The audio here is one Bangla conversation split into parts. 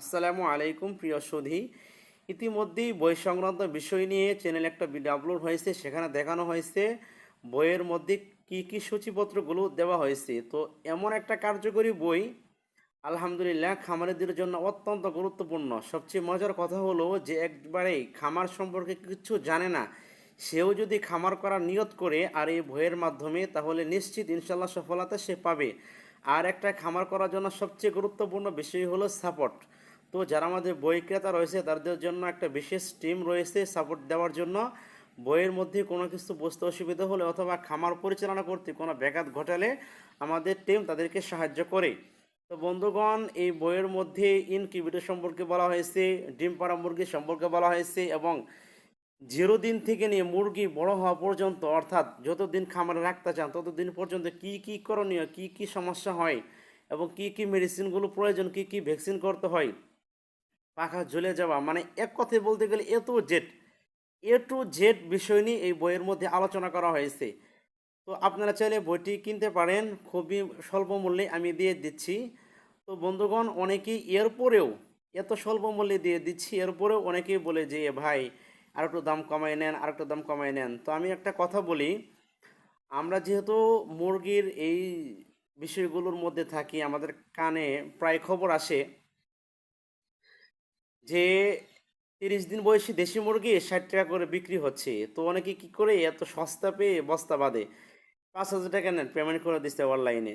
আসসালামু আলাইকুম প্রিয় সুধী। ইতিমধ্যেই বই সংক্রান্ত বিষয় নিয়ে চ্যানেলে একটা ভিডিও আপলোড হয়েছে, সেখানে দেখানো হয়েছে বইয়ের মধ্যে কি কি সূচিপত্রগুলো দেওয়া হয়েছে। তো এমন একটা কার্যকরী বই, আলহামদুলিল্লাহ, খামারিদের জন্য অত্যন্ত গুরুত্বপূর্ণ। সবচেয়ে মজার কথা হলো যে একবারেই খামার সম্পর্কে কিছু জানে না, সেও যদি খামার করার নিয়ত করে আর এই বইয়ের মাধ্যমে, তাহলে নিশ্চিত ইনশাল্লাহ সফলতা সে পাবে। আর একটা খামার করার জন্য সবচেয়ে গুরুত্বপূর্ণ বিষয় হলো সাপোর্ট তো যারা আমাদের বই ক্রেতা রয়েছে, তাদের জন্য একটা বিশেষ টিম রয়েছে সাপোর্ট দেওয়ার জন্য। বইয়ের মধ্যে কোনো কিছু বুঝতে অসুবিধা হলে অথবা খামার পরিচালনা করতে কোনো ব্যাঘাত ঘটালে আমাদের টিম তাদেরকে সাহায্য করে। তো বন্ধুগণ, এই বইয়ের মধ্যে ইনকিউবেটর সম্পর্কে বলা হয়েছে, ডিম পাড়া মুরগি সম্পর্কে বলা হয়েছে এবং জিরো দিন থেকে নিয়ে মুরগি বড় হওয়া পর্যন্ত, অর্থাৎ যতদিন খামারে রাখতে চান, ততদিন পর্যন্ত কি কি করণীয়, কি কি সমস্যা হয় এবং কি কি মেডিসিনগুলো প্রয়োজন, কি কি ভ্যাকসিন করতে হয় পাখা ঝুলে যাওয়া মানে এক কথায় বলতে গেলে A to Z, A to Z বিষয় নিয়ে এই বইয়ের মধ্যে আলোচনা করা হয়েছে। তো আপনারা চাইলে বইটি কিনতে পারেন, খুবই স্বল্প মূল্যে আমি দিয়ে দিচ্ছি। তো বন্ধুগণ, অনেকেই এরপরেও এত স্বল্প মূল্যে দিয়ে দিচ্ছি এরপরেও অনেকেই বলে যে ভাই আর একটু দাম কমাই নেন আর একটু দাম কমাই নেন। তো আমি একটা কথা বলি, আমরা যেহেতু মুরগির এই বিষয়গুলোর মধ্যে থাকি, আমাদের কানে প্রায় খবর আসে যে তিরিশ দিন বয়সী দেশি মুরগি ষাট টাকা করে বিক্রি হচ্ছে, তো অনেকে কি করে এত সস্তা পেয়ে বস্তা বাঁধে? পাঁচ হাজার টাকা নেন পেমেন্ট করে দিচ্ছে অনলাইনে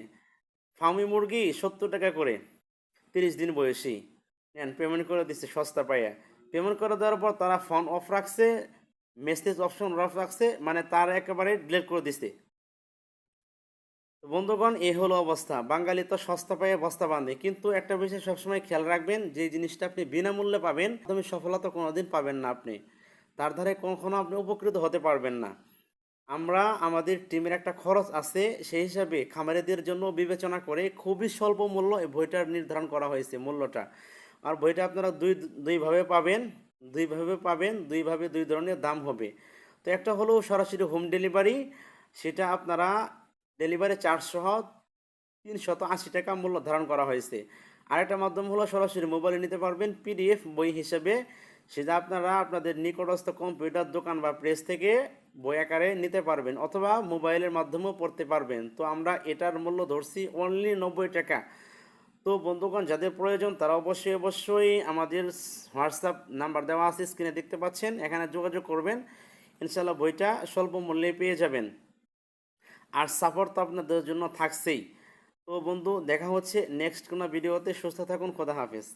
ফার্মি মুরগি সত্তর টাকা করে, তিরিশ দিন বয়সী। নেন পেমেন্ট করে দিচ্ছে সস্তা পাইয়া। পেমেন্ট করে দেওয়ার পর তারা ফোন অফ রাখছে মেসেজ অপশন অফ রাখছে মানে তার একেবারে ডিলিট করে দিচ্ছে। বন্ধুগণ, এ হলো অবস্থা। বাঙালি তো সস্তা পায়ে বস্তা বাঁধে, কিন্তু একটা বিষয় সবসময় খেয়াল রাখবেন, যে জিনিসটা আপনি বিনামূল্যে পাবেন তুমি সফলতা কোনোদিন পাবেন না আপনি। তার ধারে কখনো আপনি উপকৃত হতে পারবেন না। আমরা, আমাদের টিমের একটা খরচ আছে, সেই হিসাবে খামারিদের জন্য বিবেচনা করে খুবই স্বল্প মূল্য এই বইটার নির্ধারণ করা হয়েছে মূল্যটা। আর বইটা আপনারা দুই, দুইভাবে পাবেন দুইভাবে পাবেন, দুইভাবে দুই ধরনের দাম হবে। তো একটা হলো সরাসরি হোম ডেলিভারি, সেটা আপনারা ডেলিভারি চার্জ সহ তিনশত আশি টাকা মূল্য ধারণ করা হয়েছে। আরেকটা মাধ্যম হলো সরাসরি মোবাইলে নিতে পারবেন পিডিএফ বই হিসেবে। সেটা আপনারা আপনাদের নিকটস্থ কম্পিউটার দোকান বা প্রেস থেকে বই আকারে নিতে পারবেন অথবা মোবাইলের মাধ্যমেও পড়তে পারবেন। তো আমরা এটার মূল্য ধরছি অনলি নব্বই টাকা। তো বন্ধুগণ, যাদের প্রয়োজন তারা অবশ্যই অবশ্যই আমাদের হোয়াটসঅ্যাপ নাম্বার দেওয়া আছে স্ক্রিনে দেখতে পাচ্ছেন। এখানে যোগাযোগ করবেন। ইনশাল্লাহ বইটা স্বল্প মূল্যে পেয়ে যাবেন। আর সাপোর্ট তো আপনাদের জন্য থাকছেই। তো বন্ধু, দেখা হচ্ছে নেক্সট কোনো ভিডিওতে সুস্থ থাকুন, খোদা হাফেজ।